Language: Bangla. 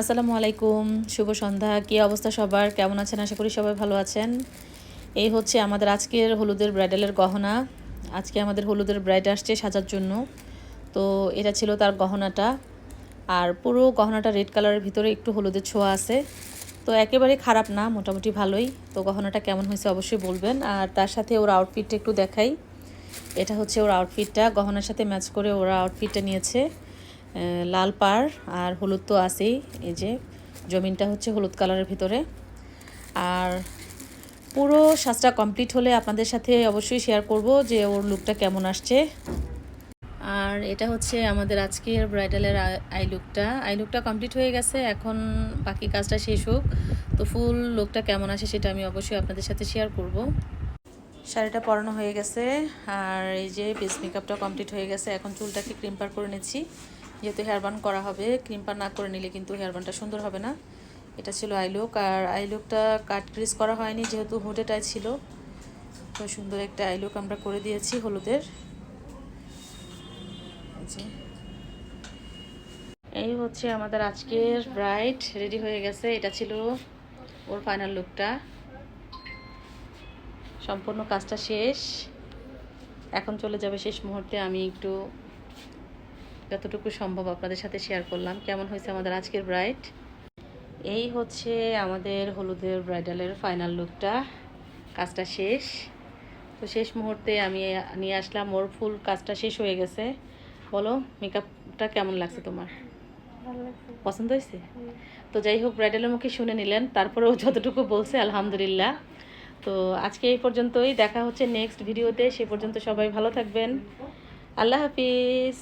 আসসালামু আলাইকুম, শুভ সন্ধ্যা। কী অবস্থা সবার? কেমন আছেন? আশা করি সবাই ভালো আছেন। এই হচ্ছে আমাদের আজকের হলুদের ব্রাইডালের গহনা। আজকে আমাদের হলুদের ব্রাইড আসছে সাজার জন্য। তো এটা ছিল তার গহনাটা। আর পুরো গহনাটা রেড কালারের ভিতরে একটু হলুদের ছোঁয়া আছে। তো একেবারে খারাপ না, মোটামুটি ভালোই। তো গহনাটা কেমন হয়েছে অবশ্যই বলবেন। আর তার সাথে ওর আউটফিটটা একটু দেখাই। এটা হচ্ছে ওর আউটফিটটা গহনার সাথে ম্যাচ করে ওরা আউটফিটটা নিয়েছে। লাল পাড় আর হলুদ তো আছেই। এই যে জমিনটা হচ্ছে হলুদ কালারের ভিতরে। আর পুরো সাজটা কমপ্লিট হলে আপনাদের সাথে অবশ্যই শেয়ার করব যে ওর লুকটা কেমন আসছে। আর এটা হচ্ছে আমাদের আজকের ব্রাইডালের আই লুকটা। আই লুকটা কমপ্লিট হয়ে গেছে, এখন বাকি কাজটা শেষ হোক। তো ফুল লুকটা কেমন আসে সেটা আমি অবশ্যই আপনাদের সাথে শেয়ার করব। শাড়িটা পরানো হয়ে গেছে, আর এই যে বেস মেকআপটা কমপ্লিট হয়ে গেছে। এখন চুলটাকে ক্রিম্পার করে নিচ্ছি। যেহেতু হেয়ার বান করা হবে। ক্রিম্পার না করে নিলে কিন্তু হেয়ার বানটা সুন্দর হবে না। এটা ছিল আই লুক আর আই লুকটা কাট ক্রিজ করা হয়নি, যেহেতু হুডেটাই ছিল। তো সুন্দর একটা আইলুক আমরা করে দিয়েছি হলুদের। এই হচ্ছে আমাদের আজকের ব্রাইড রেডি হয়ে গেছে। এটা ছিল ওর ফাইনাল লুকটা সম্পূর্ণ কাজটা শেষ। এখন চলে যাবে শেষ মুহূর্তে। আমি একটু যতটুকু সম্ভব আপনাদের সাথে শেয়ার করলাম। কেমন হয়েছে আমাদের আজকের ব্রাইড এই হচ্ছে আমাদের হলুদের ব্রাইডালের ফাইনাল লুকটা কাজটা শেষ। তো শেষ মুহূর্তে আমি নিয়ে আসলাম ওর ফুল কাজটা শেষ হয়ে গেছে। বলো মেকআপটা কেমন লাগছে তোমার? পছন্দ হয়েছে? তো যাই হোক ব্রাইডালের মুখে শুনে নিলেন তারপরেও যতটুকু বলছে আলহামদুলিল্লাহ। তো আজকে এই পর্যন্তই দেখা হচ্ছে নেক্সট ভিডিওতে সে পর্যন্ত সবাই ভালো থাকবেন। আল্লাহ হাফিজ।